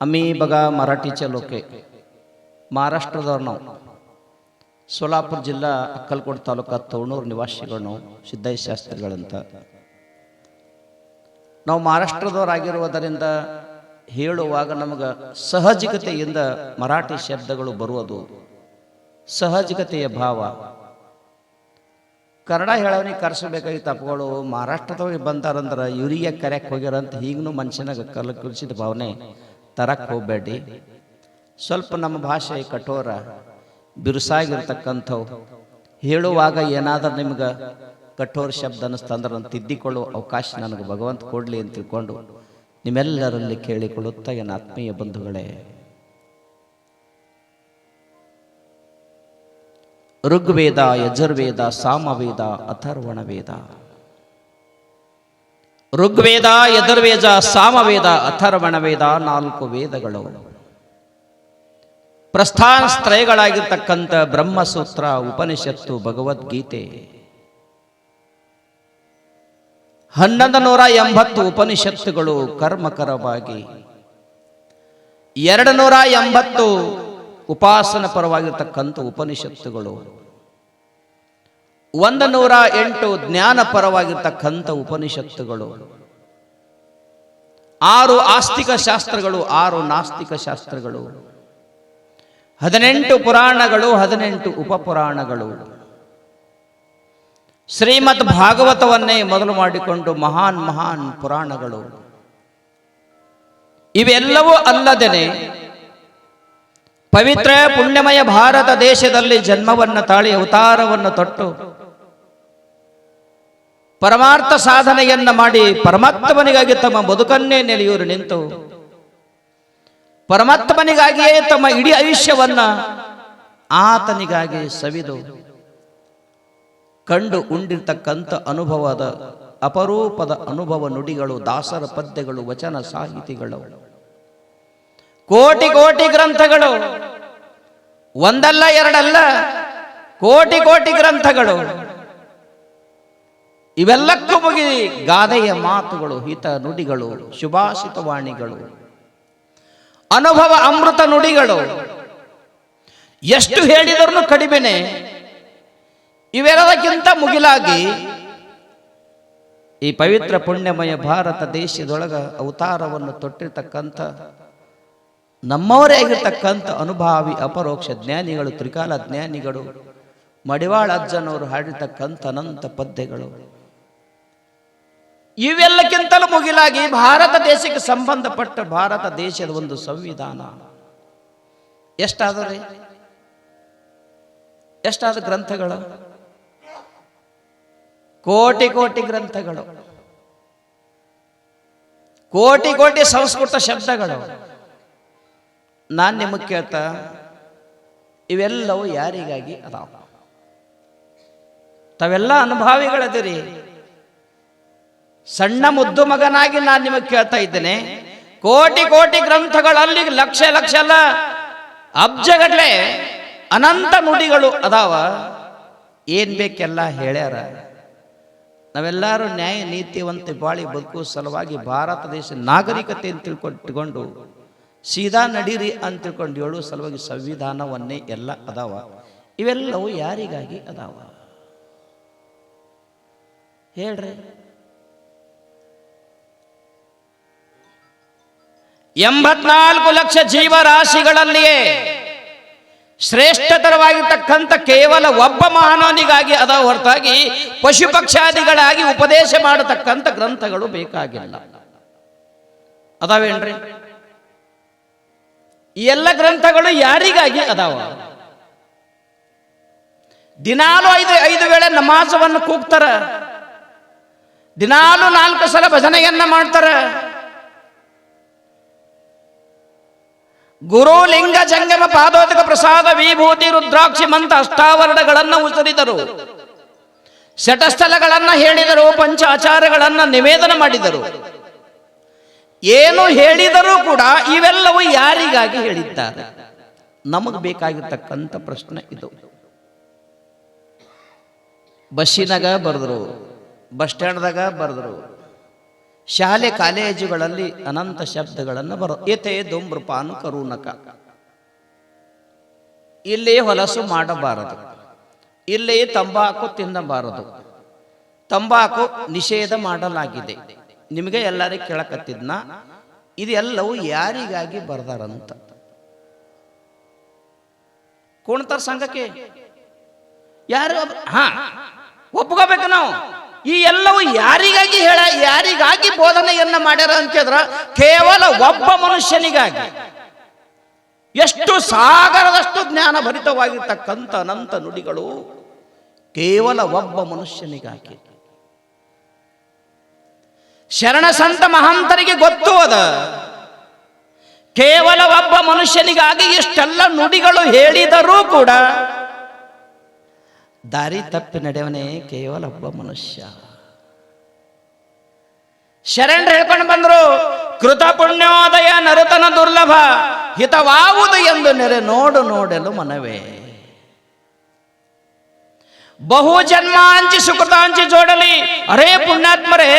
आम्ही बघा मराठीचे लोक ಮಹಾರಾಷ್ಟ್ರದವ್ರು ನಾವು. ಸೋಲಾಪುರ ಜಿಲ್ಲಾ ಅಕ್ಕಲ್ಕೋಟ್ ತಾಲೂಕ ತೋಣೂರು ನಿವಾಸಿಗಳು ನಾವು ಶಾಸ್ತ್ರಿಗಳಂತ. ನಾವು ಮಹಾರಾಷ್ಟ್ರದವರಾಗಿರುವುದರಿಂದ ಹೇಳುವಾಗ ನಮಗೆ ಸಹಜಿಕತೆಯಿಂದ ಮರಾಠಿ ಶಬ್ದಗಳು ಬರುವುದು, ಸಹಜಿಕತೆಯ ಭಾವ. ಕನ್ನಡ ಹೇಳವನಿ ಕರೆಸಬೇಕಾಗಿ ತಪ್ಪುಗಳು ಮಹಾರಾಷ್ಟ್ರದವ್ರಿಗೆ ಬಂದಾರಂದ್ರೆ ಯುರಿಯ ಕರೆಕ್ ಹೋಗ್ಯಾರಂತ ಈಗಲೂ ಮನುಷ್ಯನಾಗ ಕಲ್ ಭಾವನೆ. ತರಕ್ಕೆ ಹೋಗಬೇಡಿ. ಸ್ವಲ್ಪ ನಮ್ಮ ಭಾಷೆ ಕಠೋರ, ಬಿರುಸಾಗಿರ್ತಕ್ಕಂಥವು. ಹೇಳುವಾಗ ಏನಾದರೂ ನಿಮ್ಗೆ ಕಠೋರ ಶಬ್ದ ಅನ್ನಿಸ್ತಂದ್ರೆ ನಾನು ತಿದ್ದಿಕೊಳ್ಳುವ ಅವಕಾಶ ನನಗೆ ಭಗವಂತ ಕೊಡಲಿ ಅಂತ ತಿಳ್ಕೊಂಡು ನಿಮ್ಮೆಲ್ಲರಲ್ಲಿ ಕೇಳಿಕೊಳ್ಳುತ್ತಾ ಏನು ಆತ್ಮೀಯ ಬಂಧುಗಳೇ. ಋಗ್ವೇದ, ಯಜುರ್ವೇದ, ಸಾಮವೇದ ಅಥರ್ವಣ ವೇದ ಋಗ್ವೇದ ಯದುರ್ವೇದ ಸಾಮವೇದ ಅಥರ್ವಣ ವೇದ ನಾಲ್ಕು ವೇದಗಳು. ಪ್ರಸ್ಥಾನಸ್ತ್ರಯಗಳಾಗಿರ್ತಕ್ಕಂಥ ಬ್ರಹ್ಮಸೂತ್ರ, ಉಪನಿಷತ್ತು, ಭಗವದ್ಗೀತೆ. ಹನ್ನೊಂದು ನೂರ ಎಂಬತ್ತು ಉಪನಿಷತ್ತುಗಳು ಕರ್ಮಕರವಾಗಿ ಎರಡು ನೂರ ಎಂಬತ್ತು ಉಪಾಸನ ಪರವಾಗಿರ್ತಕ್ಕಂಥ ಉಪನಿಷತ್ತುಗಳು. ಒಂದು ನೂರ ಎಂಟು ಜ್ಞಾನ ಪರವಾಗಿರ್ತಕ್ಕಂಥ ಉಪನಿಷತ್ತುಗಳು. ಆರು ಆಸ್ತಿಕ ಶಾಸ್ತ್ರಗಳು, ಆರು ನಾಸ್ತಿಕ ಶಾಸ್ತ್ರಗಳು. ಹದಿನೆಂಟು ಪುರಾಣಗಳು, ಹದಿನೆಂಟು ಉಪಪುರಾಣಗಳು. ಶ್ರೀಮದ್ ಭಾಗವತವನ್ನೇ ಮೊದಲು ಮಾಡಿಕೊಂಡು ಮಹಾನ್ ಮಹಾನ್ ಪುರಾಣಗಳು. ಇವೆಲ್ಲವೂ ಅಲ್ಲದೇನೆ ಪವಿತ್ರ ಪುಣ್ಯಮಯ ಭಾರತ ದೇಶದಲ್ಲಿ ಜನ್ಮವನ್ನು ತಾಳಿ ಅವತಾರವನ್ನು ತೊಟ್ಟು ಪರಮಾರ್ಥ ಸಾಧನೆಯನ್ನ ಮಾಡಿ ಪರಮಾತ್ಮನಿಗಾಗಿ ತಮ್ಮ ಬದುಕನ್ನೇ ನೆಲೆಯೂರು ನಿಂತು, ಪರಮಾತ್ಮನಿಗಾಗಿಯೇ ತಮ್ಮ ಇಡೀ ಆಯುಷ್ಯವನ್ನ ಆತನಿಗಾಗಿ ಸವಿದು, ಕಂಡು ಉಂಡಿರ್ತಕ್ಕಂಥ ಅನುಭವದ ಅಪರೂಪದ ಅನುಭವ ನುಡಿಗಳು, ದಾಸರ ಪದ್ಯಗಳು, ವಚನ ಸಾಹಿತಿಗಳು, ಕೋಟಿ ಕೋಟಿ ಗ್ರಂಥಗಳು, ಒಂದಲ್ಲ ಎರಡಲ್ಲ ಕೋಟಿ ಕೋಟಿ ಗ್ರಂಥಗಳು. ಇವೆಲ್ಲಕ್ಕೂ ಬಗೆ ಗಾದೆಯ ಮಾತುಗಳು, ಹಿತ ನುಡಿಗಳು ಶುಭಾಷಿತವಾಣಿಗಳು ಅನುಭವ ಅಮೃತ ನುಡಿಗಳು. ಎಷ್ಟು ಹೇಳಿದರೂ ಕಡಿಮೆನೆ. ಇವೆಲ್ಲದಕ್ಕಿಂತ ಮುಗಿಲಾಗಿ ಈ ಪವಿತ್ರ ಪುಣ್ಯಮಯ ಭಾರತ ದೇಶದೊಳಗ ಅವತಾರವನ್ನು ತೊಟ್ಟಿರ್ತಕ್ಕಂಥ, ನಮ್ಮವರೇ ಆಗಿರ್ತಕ್ಕಂಥ ಅನುಭಾವಿ ಅಪರೋಕ್ಷ ಜ್ಞಾನಿಗಳು, ತ್ರಿಕಾಲ ಜ್ಞಾನಿಗಳು, ಮಡಿವಾಳ ಅಜ್ಜನವರು ಹಾಡಿರ್ತಕ್ಕಂಥ ಅನಂತ ಪದ್ಯಗಳು. ಇವೆಲ್ಲಕ್ಕಿಂತಲೂ ಮುಗಿಲಾಗಿ ಭಾರತ ದೇಶಕ್ಕೆ ಸಂಬಂಧಪಟ್ಟ ಭಾರತ ದೇಶದ ಒಂದು ಸಂವಿಧಾನ. ಎಷ್ಟಾದರೆ ಎಷ್ಟಾದ ಗ್ರಂಥಗಳು? ಕೋಟಿ ಕೋಟಿ ಗ್ರಂಥಗಳು. ಕೋಟಿ ಕೋಟಿ ಸಂಸ್ಕೃತ ಶಬ್ದಗಳು. ನಾನು ನಿಮಗೆ ಕೇಳ್ತಾ, ಇವೆಲ್ಲವೂ ಯಾರಿಗಾಗಿ ಅದಾವ? ತಾವೆಲ್ಲ ಅನುಭಾವಿಗಳದಿರಿ. ಸಣ್ಣ ಮುದ್ದು ಮಗನಾಗಿ ನಾನು ನಿಮಗೆ ಕೇಳ್ತಾ ಇದ್ದೇನೆ. ಕೋಟಿ ಕೋಟಿ ಗ್ರಂಥಗಳಲ್ಲಿ ಲಕ್ಷ ಲಕ್ಷ ಅಲ್ಲ. ಅಬ್ಜಗಟ್ಲೆ ಅನಂತ ನುಡಿಗಳು ಅದಾವ. ಏನ್ ಬೇಕೆಲ್ಲ ಹೇಳ್ಯಾರ. ನಾವೆಲ್ಲರೂ ನ್ಯಾಯ ನೀತಿವಂತೆ ಬಾಳಿ ಬದುಕು ಸಲುವಾಗಿ ಭಾರತ ದೇಶ ನಾಗರಿಕತೆ ಅಂತ ತಿಳ್ಕೊಂಡು ಸೀದಾ ನಡೀರಿ ಅಂತ ತಿಳ್ಕೊಂಡು ಹೇಳುವ ಸಲುವಾಗಿ ಸಂವಿಧಾನವನ್ನೇ ಎಲ್ಲ ಅದಾವ. ಇವೆಲ್ಲವೂ ಯಾರಿಗಾಗಿ ಅದಾವ? ಹೇಳ್ರಿ. ಎಂಬತ್ನಾಲ್ಕು ಲಕ್ಷ ಜೀವರಾಶಿಗಳಲ್ಲಿಯೇ ಶ್ರೇಷ್ಠತರವಾಗಿರ್ತಕ್ಕಂಥ ಕೇವಲ ಒಬ್ಬ ಮಹಾನವನಿಗಾಗಿ ಅದ ಹೊರತಾಗಿ ಪಶು ಪಕ್ಷಾದಿಗಳಾಗಿ ಉಪದೇಶ ಮಾಡತಕ್ಕಂಥ ಗ್ರಂಥಗಳು ಬೇಕಾಗಿಲ್ಲ. ಅದಾವೇನ್ರಿ? ಈ ಎಲ್ಲ ಗ್ರಂಥಗಳು ಯಾರಿಗಾಗಿ ಅದಾವ? ದಿನಾಲು ಐದು ಐದು ವೇಳೆ ನಮಾಜವನ್ನು ಕೂಗ್ತಾರ. ದಿನಾಲು ನಾಲ್ಕು ಸಲ ಭಜನೆಯನ್ನ ಮಾಡ್ತಾರ. ಗುರು ಲಿಂಗ ಜಂಗಮ ಪಾದೋದಕ ಪ್ರಸಾದ ವಿಭೂತಿ ರುದ್ರಾಕ್ಷಿ ಮಂತ ಅಷ್ಟಾವರಣಗಳನ್ನು ಉಸರಿದರು. ಶಟಸ್ಥಲಗಳನ್ನ ಹೇಳಿದರು, ಪಂಚ ಆಚಾರಗಳನ್ನ ನಿವೇದನ ಮಾಡಿದರು. ಏನು ಹೇಳಿದರೂ ಕೂಡ ಇವೆಲ್ಲವೂ ಯಾರಿಗಾಗಿ ಹೇಳಿದ್ದಾರೆ? ನಮಗೆ ಬೇಕಾಗಿರ್ತಕ್ಕಂಥ ಪ್ರಶ್ನೆ ಇದು. ಬಸ್ಸಿನಾಗ ಬರೆದ್ರು, ಬಸ್ ಸ್ಟ್ಯಾಂಡ್ದಾಗ ಬರೆದ್ರು ಶಾಲೆ ಕಾಲೇಜುಗಳಲ್ಲಿ ಅನಂತ ಶಬ್ದಗಳನ್ನು ಬರೋ ಏತೆ ಧೂಮ್ರಪಾನು ಕರುಣಕ. ಇಲ್ಲಿ ಹೊಲಸು ಮಾಡಬಾರದು. ಇಲ್ಲಿ ತಂಬಾಕು ತಿನ್ನಬಾರದು. ತಂಬಾಕು ನಿಷೇಧ ಮಾಡಲಾಗಿದೆ. ನಿಮಗೆ ಎಲ್ಲರಿಗೂ ಕೇಳಕತ್ತಿದ್ನ? ಇದೆಲ್ಲವೂ ಯಾರಿಗಾಗಿ ಬರ್ದಾರಂತ? ಕುಣ್ತಾರ ಸಂಘಕ್ಕೆ? ಯಾರು ಹಾ. ಒಪ್ಕೋಬೇಕು ನಾವು. ಈ ಎಲ್ಲವೂ ಯಾರಿಗಾಗಿ ಹೇಳ, ಯಾರಿಗಾಗಿ ಬೋಧನೆಯನ್ನ ಮಾಡ್ಯಾರ ಅಂತಂದ್ರ ಕೇವಲ ಒಬ್ಬ ಮನುಷ್ಯನಿಗಾಗಿ. ಎಷ್ಟು ಸಾಗರದಷ್ಟು ಜ್ಞಾನ ಭರಿತವಾಗಿರ್ತಕ್ಕಂಥ ಅನಂತ ನುಡಿಗಳು ಕೇವಲ ಒಬ್ಬ ಮನುಷ್ಯನಿಗಾಗಿ. ಶರಣ ಸಂತ ಮಹಾಂತರಿಗೆ ಗೊತ್ತು ಅದ. ಕೇವಲ ಒಬ್ಬ ಮನುಷ್ಯನಿಗಾಗಿ ಇಷ್ಟೆಲ್ಲ ನುಡಿಗಳು ಹೇಳಿದರೂ ಕೂಡ ದಾರಿ ತಪ್ಪಿ ನಡೆಯವನೇ ಕೇವಲ ಒಬ್ಬ ಮನುಷ್ಯ. ಶರಣ್ ಹೇಳ್ಕೊಂಡು ಬಂದ್ರು, ಕೃತ ಪುಣ್ಯೋದಯ ನರುತನ ದುರ್ಲಭ ಹಿತವಾವುದು ಎಂದು ನೆರೆ ನೋಡು ನೋಡಲು ಮನವೇ. ಬಹು ಜನ್ಮಾಂಚಿ ಸುಕೃತಾಂಚಿ ಜೋಡಲಿ, ಅರೇ ಪುಣ್ಯಾತ್ಮರೇ,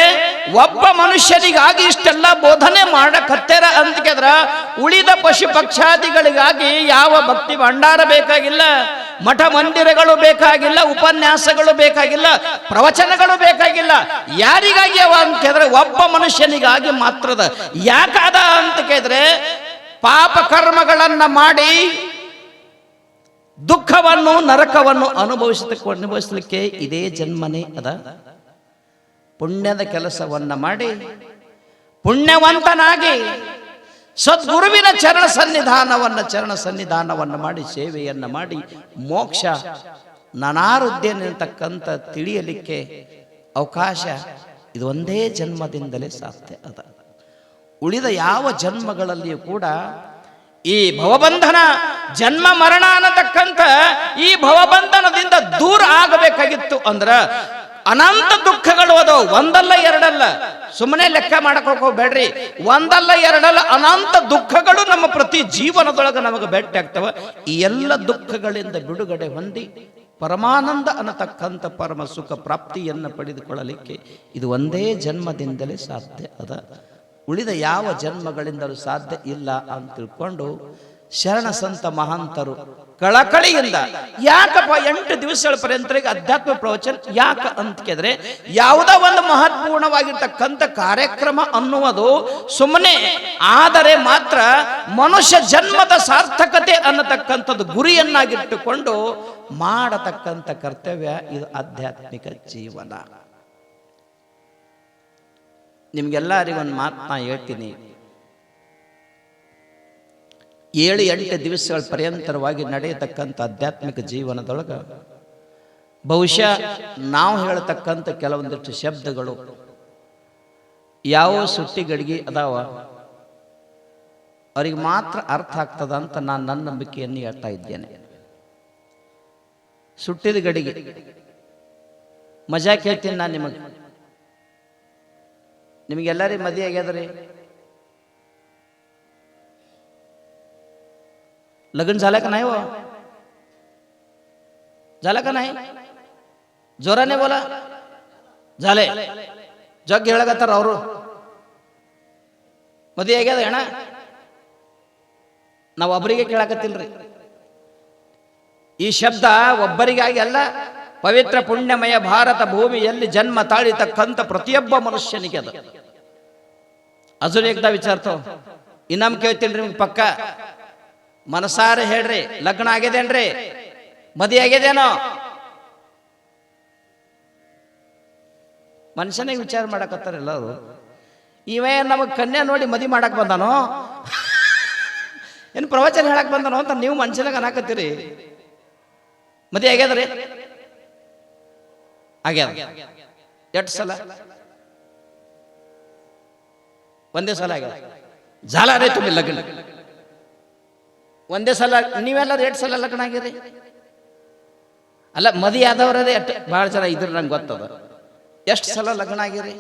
ಒಬ್ಬ ಮನುಷ್ಯನಿಗಾಗಿ ಇಷ್ಟೆಲ್ಲ ಬೋಧನೆ ಮಾಡಕತ್ತೆರ ಅಂತಿದ್ರ ಉಳಿದ ಪಶು ಪಕ್ಷಾದಿಗಳಿಗಾಗಿ ಯಾವ ಭಕ್ತಿ ಭಂಡಾರ ಬೇಕಾಗಿಲ್ಲ. ಮಠ ಮಂದಿರಗಳು ಬೇಕಾಗಿಲ್ಲ, ಉಪನ್ಯಾಸಗಳು ಬೇಕಾಗಿಲ್ಲ, ಪ್ರವಚನಗಳು ಬೇಕಾಗಿಲ್ಲ. ಯಾರಿಗಾಗಿ ಅವ ಅಂತ ಕೇಳಿದ್ರೆ ಒಬ್ಬ ಮನುಷ್ಯನಿಗಾಗಿ ಮಾತ್ರದ. ಯಾಕಾದ ಅಂತ ಕೇಳಿದ್ರೆ ಪಾಪ ಕರ್ಮಗಳನ್ನ ಮಾಡಿ ದುಃಖವನ್ನು, ನರಕವನ್ನು ಅನುಭವಿಸಲಿಕ್ಕೆ ಅನುಭವಿಸಲಿಕ್ಕೆ ಇದೇ ಜನ್ಮನೇ ಅದ. ಪುಣ್ಯದ ಕೆಲಸವನ್ನು ಮಾಡಿ ಪುಣ್ಯವಂತನಾಗಿ ಸದ್ಗುರುವಿನ ಚರಣ ಸನ್ನಿಧಾನವನ್ನು ಚರಣ ಸನ್ನಿಧಾನವನ್ನು ಮಾಡಿ, ಸೇವೆಯನ್ನ ಮಾಡಿ, ಮೋಕ್ಷ ನನಾರುದ್ದೇನಿರ್ತಕ್ಕಂಥ ತಿಳಿಯಲಿಕ್ಕೆ ಅವಕಾಶ ಇದು ಒಂದೇ ಜನ್ಮದಿಂದಲೇ ಸಾಧ್ಯ ಅದ. ಉಳಿದ ಯಾವ ಜನ್ಮಗಳಲ್ಲಿಯೂ ಕೂಡ ಈ ಭವಬಂಧನ, ಜನ್ಮ ಮರಣ ಅನ್ನತಕ್ಕಂಥ ಈ ಭವಬಂಧನದಿಂದ ದೂರ ಆಗಬೇಕಾಗಿತ್ತು ಅಂದ್ರ ಅನಂತ ದುಃಖಗಳು ಅದು. ಒಂದಲ್ಲ ಎರಡಲ್ಲ. ಸುಮ್ಮನೆ ಲೆಕ್ಕ ಹೋಗ್ಬೇಡ್ರಿ ಒಂದಲ್ಲ ಎರಡಲ್ಲ ಅನಂತ ದುಃಖಗಳು ನಮ್ಮ ಪ್ರತಿ ಜೀವನದೊಳಗೆ ನಮಗೆ ಭೇಟಿ ಆಗ್ತವ. ಈ ಎಲ್ಲ ದುಃಖಗಳಿಂದ ಬಿಡುಗಡೆ ಹೊಂದಿ ಪರಮಾನಂದ ಅನ್ನತಕ್ಕಂಥ ಪರಮ ಸುಖ ಪ್ರಾಪ್ತಿಯನ್ನು ಪಡೆದುಕೊಳ್ಳಲಿಕ್ಕೆ ಇದು ಒಂದೇ ಜನ್ಮದಿಂದಲೇ ಸಾಧ್ಯ ಅದ. ಉಳಿದ ಯಾವ ಜನ್ಮಗಳಿಂದಲೂ ಸಾಧ್ಯ ಇಲ್ಲ ಅಂತ ತಿಳ್ಕೊಂಡು ಶರಣ ಸಂತ ಮಹಾಂತರು ಕಳಕಳಿಯಿಂದ. ಯಾಕಪ್ಪ ಎಂಟು ದಿವಸಗಳ ಪರ್ಯಂತರಿಗೆ ಅಧ್ಯಾತ್ಮ ಪ್ರವಚನ ಯಾಕ ಅಂತ ಕೇಳಿದ್ರೆ, ಯಾವುದೋ ಒಂದು ಮಹತ್ವಪೂರ್ಣವಾಗಿರ್ತಕ್ಕಂಥ ಕಾರ್ಯಕ್ರಮ ಅನ್ನುವುದು ಸುಮ್ಮನೆ ಆದರೆ ಮಾತ್ರ ಮನುಷ್ಯ ಜನ್ಮದ ಸಾರ್ಥಕತೆ ಅನ್ನತಕ್ಕಂಥದ್ದು ಗುರಿಯನ್ನಾಗಿಟ್ಟುಕೊಂಡು ಮಾಡತಕ್ಕಂಥ ಕರ್ತವ್ಯ ಇದು ಆಧ್ಯಾತ್ಮಿಕ ಜೀವನ. ನಿಮ್ಗೆಲ್ಲರಿಗೊಂದು ಮಾತು ನಾ ಹೇಳ್ತೀನಿ. ಏಳು, ಎಂಟು ದಿವಸಗಳ ಪರ್ಯಂತರವಾಗಿ ನಡೆಯತಕ್ಕಂಥ ಆಧ್ಯಾತ್ಮಿಕ ಜೀವನದೊಳಗೆ ಬಹುಶಃ ನಾವು ಹೇಳತಕ್ಕಂಥ ಕೆಲವೊಂದಿಷ್ಟು ಶಬ್ದಗಳು ಯಾವ ಸುಟ್ಟಿಗಳಿಗೆ ಅದಾವ? ಅವರಿಗೆ ಮಾತ್ರ ಅರ್ಥ ಆಗ್ತದ ಅಂತ ನಾನು ನನ್ನ ನಂಬಿಕೆಯನ್ನು ಹೇಳ್ತಾ ಇದ್ದೇನೆ. ಸುಟ್ಟಿದ ಗಡಿಗೆ. ಮಜಾ ಕೇಳ್ತೀನಿ ನಾನು ನಿಮಗೆ. ನಿಮಗೆಲ್ಲರಿಗೂ ಮದುವೆ ಆಗ್ಯದ್ರಿ लग्न झालं का नाही हो झालं का नाही जोराने बोला झाले ಜಗ್ ಹೇಳಕತ್ತಾರ ಅವರು ಮದುವೆ ಆಗ್ಯದ ಅಣ್ಣ ನಾವು ಒಬ್ಬರಿಗೆ ಕೇಳಕತ್ತಿಲ್ರಿ ಈ ಶಬ್ದ ಒಬ್ಬರಿಗಾಗಿ ಅಲ್ಲ ಪವಿತ್ರ ಪುಣ್ಯಮಯ ಭಾರತ ಭೂಮಿಯಲ್ಲಿ ಜನ್ಮ ತಾಳಿತಕ್ಕಂಥ ಪ್ರತಿಯೊಬ್ಬ ಮನುಷ್ಯನಿಗೆ ಅದು ಅಜುನ್ ಏಕ್ದಾ ವಿಚಾರ್ತೋ ಇನ್ನೊಮ್ಮೆ ಕೇಳ್ತೀನಿ ನಿಮ್ಗೆ ಪಕ್ಕ ಮನಸಾರೆ ಹೇಳ್ರಿ, ಲಗ್ನ ಆಗಿದೇನ್ರಿ ಮದಿ ಆಗ್ಯದೇನೋ ಮನುಷ್ಯನಿಗೆ ವಿಚಾರ ಮಾಡಕತ್ತಾರ ಅದು ಇವೇ ನಮಗೆ ಕನ್ಯಾ ನೋಡಿ ಮದಿ ಮಾಡಕ್ ಬಂದಾನೋ? ಏನು ಪ್ರವಚನ ಹೇಳಕ್ ಬಂದಾನೋ ಅಂತ ನೀವು ಮನುಷ್ಯನಾಗ ಮದಿ ಆಗ್ಯಾದ ಆಗ್ಯದ್ರಿ ಆಗ್ಯದ. ಎಷ್ಟು ಸಲ? ಒಂದೇ ಸಲ ಆಗ್ಯದ. ಜಾಲ ರೀ ತುಂಬಿ ಲಗ್ನ. ಒಂದೇ ಸಲ, ನೀವೆಲ್ಲ ಎರಡು ಸಲ ಲಗ್ನ ಆಗಿರಿ. ಅಲ್ಲ, ಮದಿ ಆದವರದೇ ಎಷ್ಟು ಭಾಳ ಜನ ಇದ್ರೆ ನಂಗೆ ಗೊತ್ತದ. ಎಷ್ಟು ಸಲ ಲಗ್ನ ಆಗಿರಿ?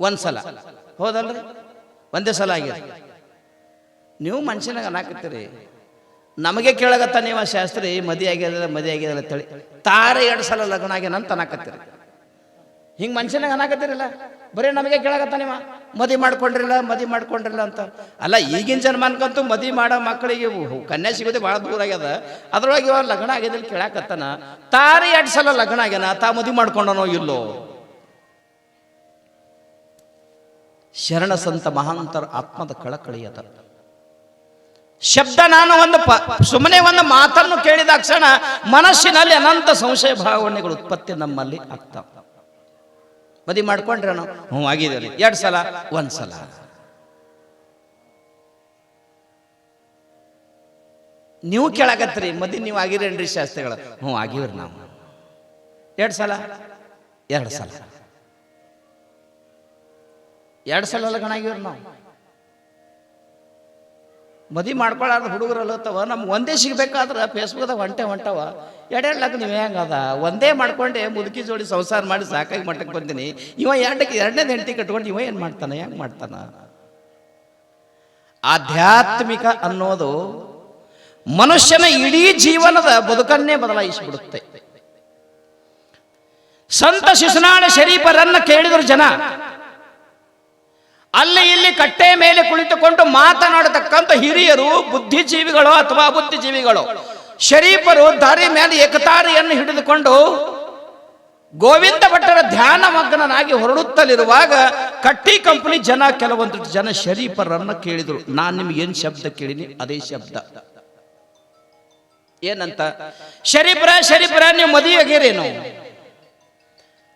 ಒಂದು ಸಲ. ಹೌದಲ್ರಿ? ಒಂದೇ ಸಲ ಆಗಿರಿ. ನೀವು ಮನುಷ್ಯನಾಗ ಅನ್ನಾಕತ್ತೀರಿ ನಮಗೆ ಕೇಳಗತ್ತ ನೀವು ಶಾಸ್ತ್ರಿ, ಮದಿ ಆಗ್ಯದ ಮದಿ ಆಗ್ಯದ ಅಂತೇಳಿ ತಾರೆ ಎರಡು ಸಲ ಲಗ್ನ ಆಗ್ಯಾನ ಅಂತ ಅನ್ನಾಕತ್ತೀರಿ ಹಿಂಗೆ ಮನುಷ್ಯನಾಗ ಅನ್ನಾಕತ್ತಿರಲ್ಲ ಬರೀ ನಮಗೆ ಕೇಳಾಕತ್ತ ನಿಮ್ಮ ಮದಿ ಮಾಡ್ಕೊಂಡಿರಲ್ಲ, ಮದಿ ಮಾಡ್ಕೊಂಡ್ರಿಲ್ಲ ಅಂತ. ಅಲ್ಲ, ಈಗಿನ ಜನ್ಮಾನ್ಕಂತೂ ಮದಿ ಮಾಡೋ ಮಕ್ಕಳಿಗೆ ಕನ್ಯಾ ಸಿಗೋದೇ ಭಾಳ ದೂರ ಆಗ್ಯದ. ಅದ್ರೊಳಗೆ ಇವಾಗ ಲಗ್ನ ಆಗ್ಯದ ಕೇಳಾಕತ್ತಾನ. ತಾರಿ ಎರಡು ಸಲ ಲಗ್ನ ಆಗ್ಯಾನ? ತಾ ಮದಿ ಮಾಡ್ಕೊಂಡನೋ ಇಲ್ಲೋ? ಶರಣ ಸಂತ ಮಹಾಂತರ ಆತ್ಮದ ಕಳಕಳಿಯದ ಶಬ್ದ ನಾನು ಒಂದು ಪ ಸುಮ್ಮನೆ ಒಂದು ಮಾತನ್ನು ಕೇಳಿದ ಕ್ಷಣ ಮನಸ್ಸಿನಲ್ಲಿ ಅನಂತ ಸಂಶಯ ಭಾವನೆಗಳು ಉತ್ಪತ್ತಿ ನಮ್ಮಲ್ಲಿ ಆಗ್ತಾವ. ಮದಿ ಮಾಡ್ಕೊಂಡ್ರೆ ನಾವು. ಹ್ಞೂ ಆಗಿದ್ದೀರಿ ಎರಡು ಸಲ, ಒಂದು ಸಲ. ನೀವು ಕೇಳಾಕತ್ರಿ ಮದಿ ನೀವು ಆಗಿರೇನ್ರಿ ಶಾಸ್ತ್ರಿಗಳು? ಹ್ಞೂ, ಆಗಿವ್ರಿ ನಾವು. ಎರಡು ಸಲ? ಎರಡು ಸಲ. ಎರಡು ಸಲ ಲಗ್ನ ಆಗಿವ್ರಿ ನಾವು. ಮದಿ ಮಾಡ್ಕೊಳ್ಳಾರ್ದ ಹುಡುಗರು ಅಲ್ಲತ್ತವ ನಮ್ಗೆ ಒಂದೇ ಸಿಗ್ಬೇಕಾದ್ರೆ ಫೇಸ್ಬುಕ್ದಾಗ ಹೊಂಟೆ ಹೊಂಟವ. ಎರಡೆರಡು ಲಕ್ಕ ನೀವು ಹೆಂಗದ ಒಂದೇ ಮಾಡ್ಕೊಂಡೆ ಮುದುಕಿ ಜೋಡಿ ಸಂಸಾರ ಮಾಡಿ ಸಾಕಾಗಿ ಮಟ್ಟಕ್ಕೆ ಬಂದೀನಿ. ಇವ ಎರಡಕ್ಕೆ, ಎರಡನೇ ಹೆಂಡತಿ ಕಟ್ಕೊಂಡು ಇವ ಏನು ಮಾಡ್ತಾನೆ, ಹೆಂಗೆ ಮಾಡ್ತಾನ? ಆಧ್ಯಾತ್ಮಿಕ ಅನ್ನೋದು ಮನುಷ್ಯನ ಇಡೀ ಜೀವನದ ಬದುಕನ್ನೇ ಬದಲಾಯಿಸಿಬಿಡುತ್ತೆ. ಸಂತ ಶಿಶುನಾಳ ಶರೀಫರನ್ನ ಕೇಳಿದ್ರು ಜನ. ಅಲ್ಲಿ ಇಲ್ಲಿ ಕಟ್ಟೆ ಮೇಲೆ ಕುಳಿತುಕೊಂಡು ಮಾತನಾಡತಕ್ಕಂಥ ಹಿರಿಯರು ಬುದ್ಧಿಜೀವಿಗಳು ಅಥವಾ ಬುದ್ಧಿಜೀವಿಗಳು ಶರೀಫರು ದಾರಿ ಮೇಲೆ ಏಕತಾರಿಯನ್ನು ಹಿಡಿದುಕೊಂಡು ಗೋವಿಂದ ಭಟ್ಟರ ಧ್ಯಾನ ಮಗ್ನನಾಗಿ ಹೊರಡುತ್ತಲಿರುವಾಗ ಕಟ್ಟಿ ಕಂಪನಿ ಜನ ಕೆಲವೊಂದು ಜನ ಶರೀಫರನ್ನು ಕೇಳಿದರು. ನಾನು ನಿಮ್ಗೆ ಏನು ಶಬ್ದ ಕೇಳಿನಿ? ಅದೇ ಶಬ್ದ. ಏನಂತ? ಶರೀಫರ ಶರೀಫರ, ನೀವು ಮದುವೆಗಿರೇನು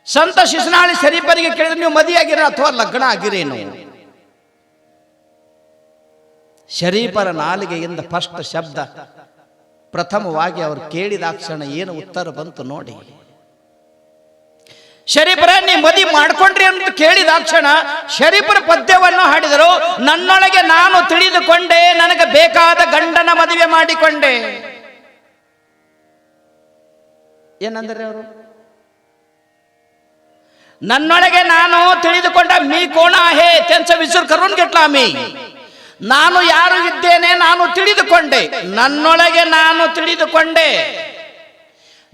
ಸಂತ ಶಿಶುನಾಳಿ ಶರೀಫರಿಗೆ ಕೇಳಿದ್ರೆ ನೀವು ಮದುವೆಯಾಗಿರ ಅಥವಾ ಲಗ್ನ ಆಗಿರೇನು? ಶರೀಫರ ನಾಲಿಗೆಯಿಂದ ಫಸ್ಟ್ ಶಬ್ದ. ಪ್ರಥಮವಾಗಿ ಅವರು ಕೇಳಿದಾಕ್ಷಣ ಏನು ಉತ್ತರ ಬಂತು ನೋಡಿ. ಶರೀಫರ, ನೀ ಮದಿ ಮಾಡ್ಕೊಂಡ್ರಿ ಅಂತ ಕೇಳಿದಾಕ್ಷಣ ಶರೀಫರ ಪದ್ಯವನ್ನು ಹಾಡಿದರು. ನನ್ನೊಳಗೆ ನಾನು ತಿಳಿದುಕೊಂಡೆ, ನನಗೆ ಬೇಕಾದ ಗಂಡನ ಮದುವೆ ಮಾಡಿಕೊಂಡೆ. ಏನಂದ್ರೆ ಅವರು? ನನ್ನೊಳಗೆ ನಾನು ತಿಳಿದುಕೊಂಡ ಮೀ ಕೋಣ ಹೇ ತೆಂಚ ವಿಸುರ್ ಕರುಣ್ ಗೆಟ್ಲಾಮಿ ನಾನು ಯಾರು ಇದ್ದೇನೆ ನಾನು ತಿಳಿದುಕೊಂಡೆ. ನನ್ನೊಳಗೆ ನಾನು ತಿಳಿದುಕೊಂಡೆ.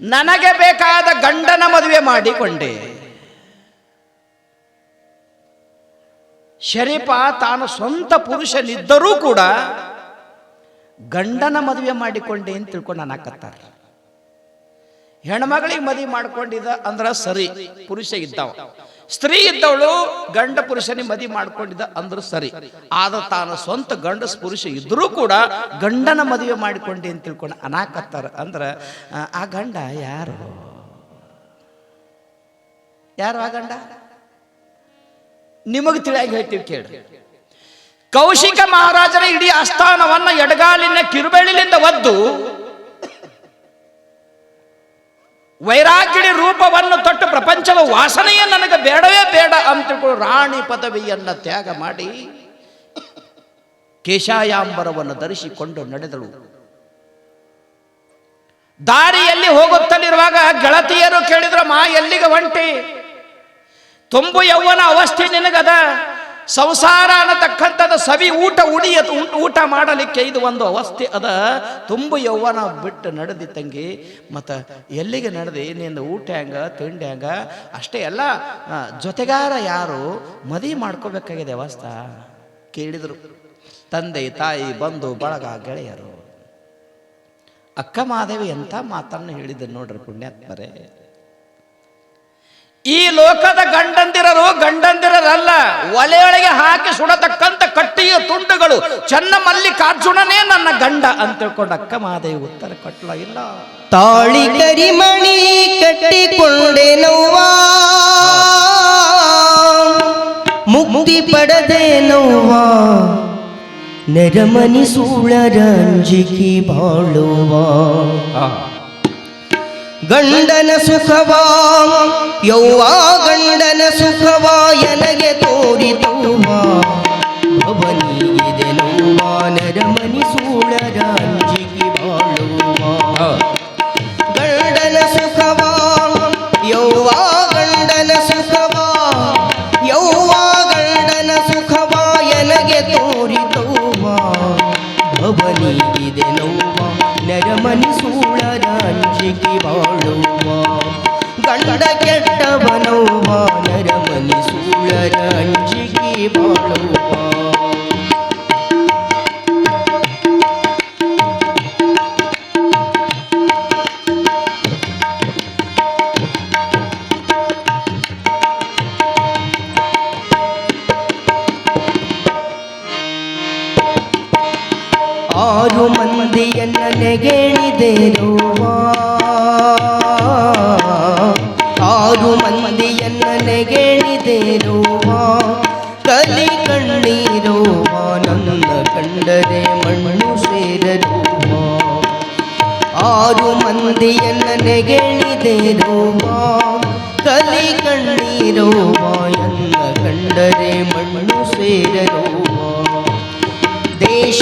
ನನಗೆ ಬೇಕಾದ ಗಂಡನ ಮದುವೆ ಮಾಡಿಕೊಂಡೆ. ಶರೀಫ ತಾನು ಸ್ವಂತ ಪುರುಷನಿದ್ದರೂ ಕೂಡ ಗಂಡನ ಮದುವೆ ಮಾಡಿಕೊಂಡೆ ಅಂತ ತಿಳ್ಕೊಂಡು ನಾನಾಕತ್ತಾರ ಹೆಣ್ಮಗಳಿಗೆ ಮದುವೆ ಮಾಡ್ಕೊಂಡಿದ್ದ ಅಂದ್ರೆ ಸರಿ, ಪುರುಷ ಇದ್ದವ. ಸ್ತ್ರೀ ಇದ್ದವಳು ಗಂಡ ಪುರುಷನೇ ಮದಿ ಮಾಡ್ಕೊಂಡಿದ್ದ ಅಂದ್ರೆ ಸರಿ. ಆದ ತಾನು ಸ್ವಂತ ಗಂಡ ಪುರುಷ ಇದ್ರೂ ಕೂಡ ಗಂಡನ ಮದುವೆ ಮಾಡಿಕೊಂಡೆ ಅಂತ ತಿಳ್ಕೊಂಡು ಅನಾಕತ್ತಾರ. ಅಂದ್ರೆ ಆ, ಆ ಗಂಡ ಯಾರು? ಯಾರು ಆ ಗಂಡ? ನಿಮಗೆ ತಿಳಿಯಾಗಿ ಹೇಳ್ತೀವಿ ಕೇಳಿ. ಕೌಶಿಕ ಮಹಾರಾಜರ ಇಡೀ ಆಸ್ಥಾನವನ್ನ ಎಡಗಾಲಿನ ಕಿರುಬೆಳಿಲಿಂದ ಒದ್ದು ವೈರಾಗ್ಯಡಿ ರೂಪವನ್ನು ತೊಟ್ಟು ಪ್ರಪಂಚದ ವಾಸನೆಯೇ ನನಗೆ ಬೇಡವೇ ಬೇಡ ಅಂತ ರಾಣಿ ಪದವಿಯನ್ನ ತ್ಯಾಗ ಮಾಡಿ ಕೇಶಾಯಾಂಬರವನ್ನು ಧರಿಸಿಕೊಂಡು ನಡೆದಳು. ದಾರಿಯಲ್ಲಿ ಹೋಗುತ್ತಲಿರುವಾಗ ಗೆಳತಿಯರು ಕೇಳಿದ್ರು, ಮಾ, ಎಲ್ಲಿಗೆ ಹೊಂಟಿ ತುಂಬು ಯೌವನ ಅವಸ್ಥೆ ನಿನಗದ. ಸಂಸಾರ ಅನ್ನತಕ್ಕಂಥದ್ದು ಸವಿ ಊಟ ಉಂಟು ಊಟ ಮಾಡಲಿಕ್ಕೆ ಇದು ಒಂದು ಅವಸ್ಥೆ ಅದ. ತುಂಬ ಯೌವನ ಬಿಟ್ಟು ನಡೆದಿ ತಂಗಿ, ಮತ್ತು ಎಲ್ಲಿಗೆ ನಡೆದಿ? ನಿಂದು ಊಟ ಹೆಂಗ, ತಿಂಡಿ ಹ್ಯಾಂಗ ಅಷ್ಟೇ ಎಲ್ಲ ಜೊತೆಗಾರ ಯಾರು? ಮದಿ ಮಾಡ್ಕೋಬೇಕಾಗಿದೆ ಅವಸ್ಥ. ಕೇಳಿದರು. ತಂದೆ, ತಾಯಿ, ಬಂಧು, ಬಳಗ, ಗೆಳೆಯರು. ಅಕ್ಕ ಮಾದೇವಿ ಎಂಥ ಮಾತನ್ನು ಹೇಳಿದ್ರು ನೋಡ್ರಿ ಪುಣ್ಯಾತ್ಮರೇ. ಈ ಲೋಕದ ಗಂಡಂದಿರರು ಗಂಡಂದಿರರಲ್ಲ ಒಲೆಯೊಳಗೆ ಹಾಕಿ ಸುಡತಕ್ಕಂಥ ಕಟ್ಟಿಯ ತುಂಡುಗಳು ಚೆನ್ನ ಮಲ್ಲಿಕಾರ್ಜುನನೇ ನನ್ನ ಗಂಡ ಅಂತ ತಿಳ್ಕೊಂಡು ಅಕ್ಕ ಮಾದೇವಿ ಉತ್ತರ ಕೊಟ್ಟಲ ಇಲ್ಲ. ತಾಳಿ ಕರಿಮಣಿ ಕಟ್ಟಿಕೊಂಡೆ ನೋವಾ ಮುಕ್ತಿ ಪಡದೆ ನೋವಾ ನೆರಮನಿ ಸೂಳರಂಜಿಕಿ ಬಾಳುವ. ಗಂಡನ ಸುಖವಾ ಯೌವಾ ಗಂಡನ ಸುಖವಾ ಎನಗೆ ಆರು ಮಂದಿಯ ನೆಗೆಣಿದೆರುವ ಆರು ಮಂದಿಯ ನೆಗೆಣಿದೆರುವ ಕಲಿ ಕಣ್ಣೀರುವ? ನನ್ನ ಕಂಡರೆ ಮಣ್ಣು ಸೇರರುವ ಆರು ಮಂದಿಯ ನೆಗೆಣಿದೆರುವ ಕಲಿ ಕಣ್ಣೀರುವ? ಎನ್ನ ಕಂಡರೆ ಮಣ್ಣು ಸೇರರುವ ದೇಶ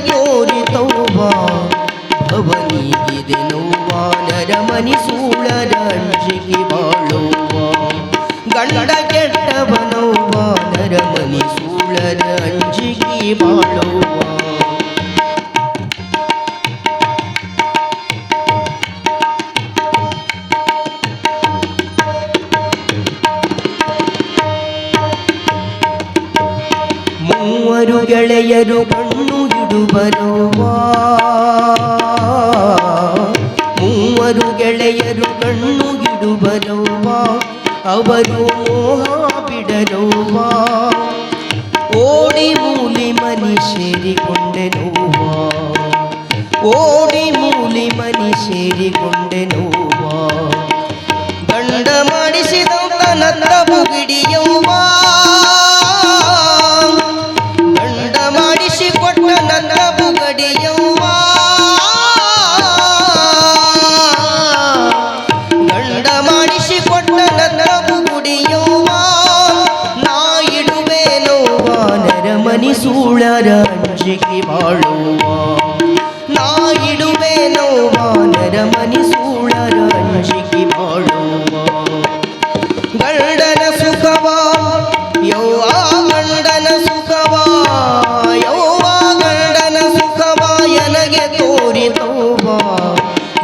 ಎನಗೆ ತೋರಿತವ್ವ ಭವನಿಗಿದೆ ನೋವ ನರಮನಿ ಸೂಳರ ಅಂಜಿಗೆ ಬಾಳುವ. ಗಂಡ ಬಾಳುವ. ಮೂವರು ಗೆಳೆಯರು ಕಣ್ಣು ಇಡುವರುವ ಮೂವರು ಗೆಳೆಯರು ಕಣ್ಣು ಇಡುವರುವ ಅವರು ಮೋಹ ಬಿಡರುವ ಓಡಿ ಮೂಲಿ ಮನಿ ಸೇರಿಕೊಂಡೆನುವ? ಓಡಿ ಮೂಲಿ ಮನಿ ಸೇರಿಕೊಂಡೆನುವ? ಗಂಡ ಮಾಡಿಸಿದ ನನ್ನ ಬುಗಿಡಿಯವ್ವ ನರಮನಿ ಸೂಳರ ಅಂಜಿಕೆ ಬಾಳುವ. ನಾ ಇಡುವೆ ನೋವ ನರಮನಿ ಸೂಳರ ಅಂಜಿಕೆ ಬಾಳುವ. ಗಂಡನ ಸುಖವ ಯೌವ ಗಂಡನ ಸುಖವ ಯೌವ ಗಂಡನ ಸುಖವ, ಎನಗೆ ತೋರಿ ನೋವ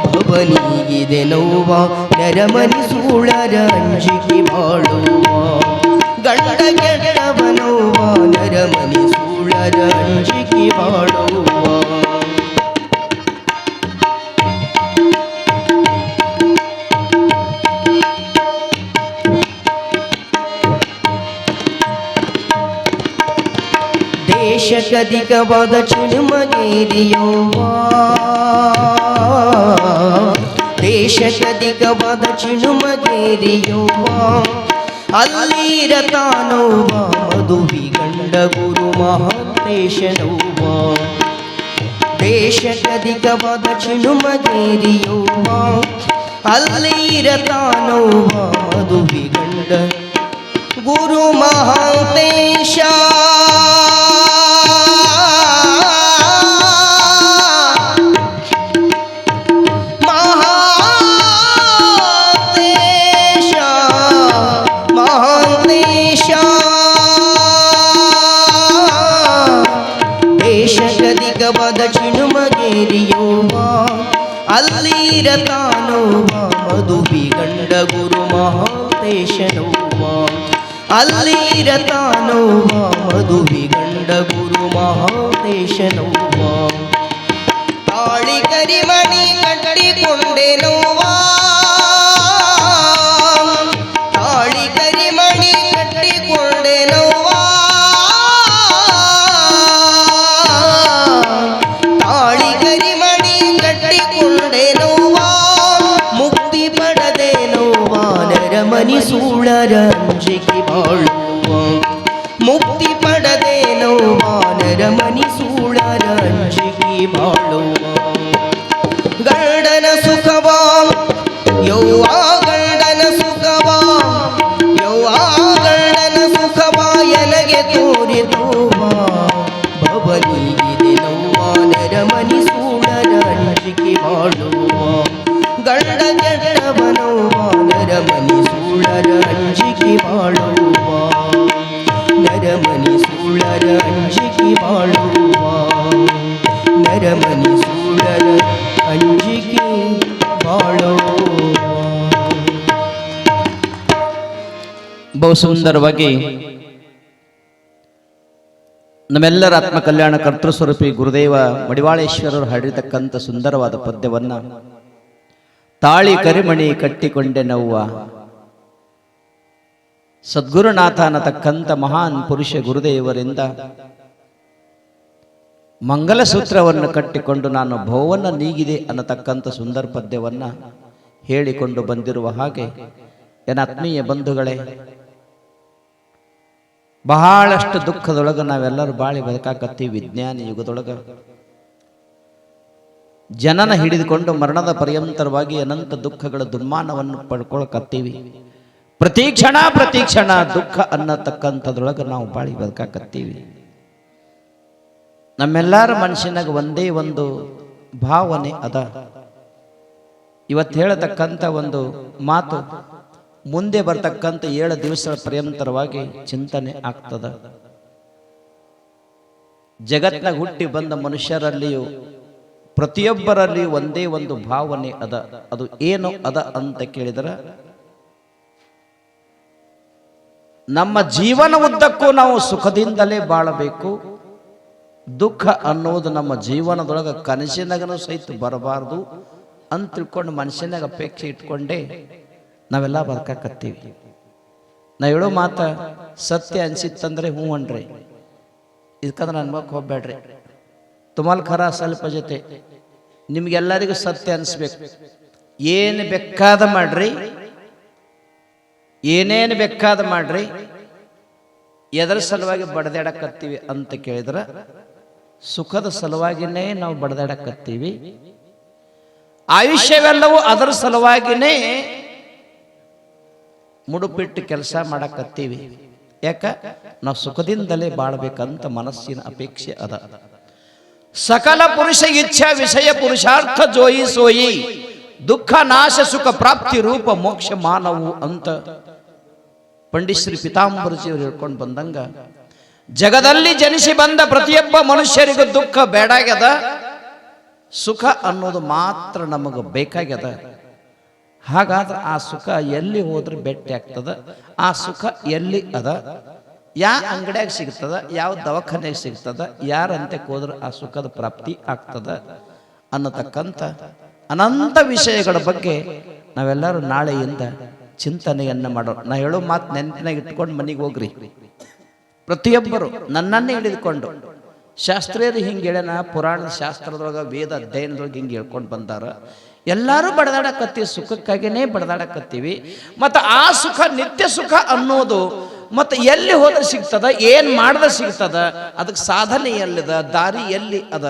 ಭವನಿಗಿದೆ ನೋವ, ನರಮನಿ ಸೂಳರ ಅಂಜಿಕೆ ಬಾಳುವ. ಗಂಡ ಕೆಟ್ಟವನವ್ವ ನರಮನಿ ಸೂಳರ ಅಂಜಿಕೆ ಬಾಳುವ ದೇಶಕಧಿಕವಾದ ಚಿಣುಮಗೇರಿಯವ್ವ ದೇಶಕಧಿಕವಾದ ಚಿಣುಮಗೇರಿಯವ್ವ ಅಲ್ಲೀರ ತಾನವ್ವ ಮಧುವಿ ಗಂಡ ಗುರು ಮಹಾಂತೇಶನವ್ವ ದೇಶಕಧಿಕವಾದ ಚಿಣುಮಗೇರಿಯವ್ವ ಅಲ್ಲೀರ ತಾನವ್ವ ಮಧುವಿ ಗಂಡ ಗುರು ಮಹಾಂತೇಶ. ದೇಶಗದಿಗವಾದ ಚಿಣುಮಗೇರಿಯೋವ ಅಲ್ಲೀರ ತಾನೋವ ಮಧುಬಿ ಗಂಡ ಗುರು ಮಹಾಂತೇಶನೋವ ಅಲ್ಲೀರ ತಾನೋವ ಮಧುಬಿ ಗಂಡ ಗುರು ಮಹಾಂತೇಶನೋವ ತಾಳಿ ಕರಿಮಣಿ ಕಟ್ಟಿಕೊಂಡೆನೋವ ತಾಳಿ ನರಮನಿ ಸೂಳರ ಅಂಜಿಕೆ ಬಾಳುವ ಮುಕ್ತಿ ಪಡೆದೇನೋವ ನರಮನಿ ಮನಿ ಅಂಜಿಕೆ ಬಾಳುವ ಗಂಡನ ಸುಖವ ಯೌವ ಅಂಜಿಕೆ ಬಾಳುವ. ನರಮನಿ ಅಂಜಿಕೆ ಬಾಳುವ. ಬಹು ಸುಂದರವಾಗಿ ನಮ್ಮೆಲ್ಲರ ಆತ್ಮ ಕಲ್ಯಾಣ ಕರ್ತೃಸ್ವರೂಪಿ ಗುರುದೇವ ಮಡಿವಾಳೇಶ್ವರರು ಹಾಡಿರ್ತಕ್ಕಂಥ ಸುಂದರವಾದ ಪದ್ಯವನ್ನ ತಾಳಿ ಕರಿಮಣಿ ಕಟ್ಟಿಕೊಂಡೆ ನವ್ವ. ಸದ್ಗುರುನಾಥ ಅನ್ನತಕ್ಕಂಥ ಮಹಾನ್ ಪುರುಷ ಗುರುದೇವರಿಂದ ಮಂಗಲಸೂತ್ರವನ್ನು ಕಟ್ಟಿಕೊಂಡು ನಾನು ಭೋವನ್ನು ನೀಗಿದೆ ಅನ್ನತಕ್ಕಂಥ ಸುಂದರ ಪದ್ಯವನ್ನು ಹೇಳಿಕೊಂಡು ಬಂದಿರುವ ಹಾಗೆ ನನ್ನ ಆತ್ಮೀಯ ಬಂಧುಗಳೇ, ಬಹಳಷ್ಟು ದುಃಖದೊಳಗೆ ನಾವೆಲ್ಲರೂ ಬಾಳಿ ಬದುಕಾಕತ್ತೀವಿ ವಿಜ್ಞಾನ ಯುಗದೊಳಗೆ. ಜನನ ಹಿಡಿದುಕೊಂಡು ಮರಣದ ಪರ್ಯಂತರವಾಗಿ ಅನಂತ ದುಃಖಗಳ ದುರ್ಮಾನವನ್ನು ಪಡ್ಕೊಳಕತ್ತೀವಿ. ಪ್ರತಿ ಕ್ಷಣ ಪ್ರತಿ ಕ್ಷಣ ದುಃಖ ಅನ್ನತಕ್ಕಂಥದ್ರೊಳಗೆ ನಾವು ಬಾಳಿ ಬದುಕಾಕತ್ತೀವಿ. ನಮ್ಮೆಲ್ಲರ ಮನುಷ್ಯನಾಗ ಒಂದೇ ಒಂದು ಭಾವನೆ ಅದ. ಇವತ್ತು ಹೇಳತಕ್ಕಂಥ ಒಂದು ಮಾತು ಮುಂದೆ ಬರ್ತಕ್ಕಂಥ ಏಳು ದಿವಸಗಳ ಪರ್ಯಂತರವಾಗಿ ಚಿಂತನೆ ಆಗ್ತದ. ಜಗತ್ನಾಗ ಹುಟ್ಟಿ ಬಂದ ಮನುಷ್ಯರಲ್ಲಿಯೂ ಪ್ರತಿಯೊಬ್ಬರಲ್ಲಿಯೂ ಒಂದೇ ಒಂದು ಭಾವನೆ ಅದ. ಅದು ಏನು ಅದ ಅಂತ ಕೇಳಿದರೆ ನಮ್ಮ ಜೀವನ ಉದ್ದಕ್ಕೂ ನಾವು ಸುಖದಿಂದಲೇ ಬಾಳಬೇಕು. ದುಃಖ ಅನ್ನೋದು ನಮ್ಮ ಜೀವನದೊಳಗೆ ಕನಸಿನಾಗನೂ ಸಹಿತ ಬರಬಾರ್ದು ಅಂತ ತಿಳ್ಕೊಂಡು ಮನುಷ್ಯನಾಗ ಅಪೇಕ್ಷೆ ಇಟ್ಕೊಂಡೇ ನಾವೆಲ್ಲ ಬದುಕಕತ್ತೀವಿ. ನಾ ಹೇಳೋ ಮಾತ ಸತ್ಯ ಅನ್ಸಿತ್ತಂದ್ರೆ ಹ್ಞೂ ಅನ್ರಿ. ಇದಕ್ಕಂದ್ರೆ ಅನ್ಬೇಕು ಹೋಗ್ಬೇಡ್ರಿ. ತುಮಲ್ ಖರ ಸ್ವಲ್ಪ ಜೊತೆ. ನಿಮ್ಗೆಲ್ಲರಿಗೂ ಸತ್ಯ ಅನಿಸ್ಬೇಕು. ಏನು ಬೇಕಾದ ಮಾಡ್ರಿ. ಏನೇನು ಬೇಕಾದ ಮಾಡ್ರಿ, ಎದರ ಸಲುವಾಗಿ ಬಡದಾಡಕತ್ತೀವಿ ಅಂತ ಕೇಳಿದ್ರೆ, ಸುಖದ ಸಲುವಾಗಿನೇ ನಾವು ಬಡದಾಡಕತ್ತೀವಿ. ಆಯುಷ್ಯವೆಲ್ಲವೂ ಅದರ ಸಲುವಾಗಿನೇ ಮುಡುಪಿಟ್ಟು ಕೆಲಸ ಮಾಡಕತ್ತೀವಿ. ಯಾಕ? ನಾವು ಸುಖದಿಂದಲೇ ಬಾಳ್ಬೇಕಂತ ಮನಸ್ಸಿನ ಅಪೇಕ್ಷೆ ಅದ. ಸಕಲ ಪುರುಷ ಇಚ್ಛಾ ವಿಷಯ ಪುರುಷಾರ್ಥ ಜೋಯಿ ಸೋಯಿ, ದುಃಖ ನಾಶ ಸುಖ ಪ್ರಾಪ್ತಿ ರೂಪ ಮೋಕ್ಷ ಮಾನವು ಅಂತ ಪಂಡಿತ್ ಶ್ರೀ ಪಿತಾಂಬರಜಿಯವರು ಹೇಳ್ಕೊಂಡು ಬಂದಂಗ, ಜಗದಲ್ಲಿ ಜನಿಸಿ ಬಂದ ಪ್ರತಿಯೊಬ್ಬ ಮನುಷ್ಯರಿಗೂ ದುಃಖ ಬೇಡಾಗ್ಯದ, ಸುಖ ಅನ್ನೋದು ಮಾತ್ರ ನಮಗೆ ಬೇಕಾಗ್ಯದ. ಹಾಗಾದ್ರೆ ಆ ಸುಖ ಎಲ್ಲಿ ಹೋದ್ರೆ ಭೇಟಿ ಆಗ್ತದ, ಆ ಸುಖ ಎಲ್ಲಿ ಅದ, ಯಾ ಅಂಗಡಿಯಾಗ ಸಿಗ್ತದ, ಯಾವ ದವಾಖಾನೆಗೆ ಸಿಗ್ತದ, ಯಾರಂತೆ ಹೋದ್ರೆ ಆ ಸುಖದ ಪ್ರಾಪ್ತಿ ಆಗ್ತದ ಅನ್ನತಕ್ಕಂಥ ಅನಂತ ವಿಷಯಗಳ ಬಗ್ಗೆ ನಾವೆಲ್ಲರೂ ನಾಳೆಯಿಂದ ಚಿಂತನೆಯನ್ನ ಮಾಡೋ. ನಾ ಹೇಳೋ ಮಾತು ನೆನಪಿನಾಗ ಇಟ್ಕೊಂಡು ಮನೆಗೆ ಹೋಗ್ರಿ. ಪ್ರತಿಯೊಬ್ಬರು ನನ್ನನ್ನೇ ಹಿಡಿದುಕೊಂಡು ಶಾಸ್ತ್ರೀಯರು ಹಿಂಗೆ ಹೇಳ್ಯಾನ ಪುರಾಣ ಶಾಸ್ತ್ರದೊಳಗೆ, ವೇದ ಅಧ್ಯಯನದೊಳಗೆ ಹಿಂಗೆ ಹೇಳ್ಕೊಂಡು ಬಂದಾರ. ಎಲ್ಲರೂ ಬಡದಾಡಕತ್ತೀವಿ, ಸುಖಕ್ಕಾಗಿನೇ ಬಡದಾಡಕತ್ತೀವಿ. ಮತ್ತು ಆ ಸುಖ ನಿತ್ಯ ಸುಖ ಅನ್ನೋದು, ಮತ್ತು ಎಲ್ಲಿ ಹೋದ್ರೆ ಸಿಗ್ತದ, ಏನು ಮಾಡ್ದೆ ಸಿಗ್ತದ ಅದಕ್ಕೆ ಸಾಧನೆ ಎಲ್ಲಿದ, ದಾರಿ ಎಲ್ಲಿ ಅದ?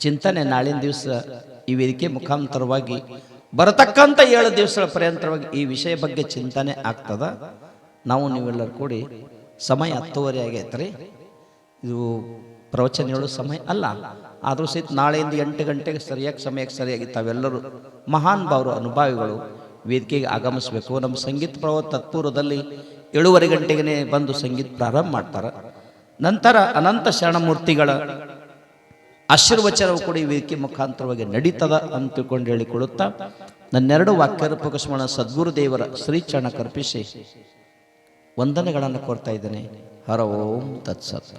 ಚಿಂತನೆ ನಾಳಿನ ದಿವಸ ಈ ವೇದಿಕೆ ಮುಖಾಂತರವಾಗಿ ಬರತಕ್ಕಂಥ ಏಳು ದಿವಸಗಳ ಪರ್ಯಂತರವಾಗಿ ಈ ವಿಷಯ ಬಗ್ಗೆ ಚಿಂತನೆ ಆಗ್ತದ. ನಾವು ನೀವೆಲ್ಲರೂ ಕೂಡಿ ಸಮಯ ಹತ್ತುವರೆ ರೀ ಇದು ಪ್ರವಚನ ಹೇಳೋ ಸಮಯ ಅಲ್ಲ. ಆದರೂ ಸಹಿತ ನಾಳೆಯಿಂದ ಎಂಟು ಗಂಟೆಗೆ ಸರಿಯಾಗಿ ಸಮಯಕ್ಕೆ ಸರಿಯಾಗಿ ತಾವೆಲ್ಲರೂ ಮಹಾನ್ ಭಾವರು ಅನುಭವಿಗಳು ವೇದಿಕೆಗೆ ಆಗಮಿಸಬೇಕು. ನಮ್ಮ ಸಂಗೀತ ಪ್ರವ ತತ್ಪೂರ್ವದಲ್ಲಿ ಏಳುವರೆ ಗಂಟೆಗೆ ಬಂದು ಸಂಗೀತ ಪ್ರಾರಂಭ ಮಾಡ್ತಾರೆ. ನಂತರ ಅನಂತ ಶರಣಮೂರ್ತಿಗಳ ಆಶೀರ್ವಚನವು ಕೂಡ ಈ ವೇದಿಕೆ ಮುಖಾಂತರವಾಗಿ ನಡೀತದ ಅಂತ ತಿಳ್ಕೊಂಡು ಹೇಳಿಕೊಳ್ಳುತ್ತಾ ನನ್ನೆರಡು ವಾಕ್ಯ ಸ್ಮರಣ ಸದ್ಗುರು ದೇವರ ಶ್ರೀಚರಣ ಕರ್ಪಿಸಿ ವಂದನೆಗಳನ್ನು ಕೋರ್ತಾ ಇದ್ದೇನೆ. ಹರ ಓಂ ತತ್ಸತ್.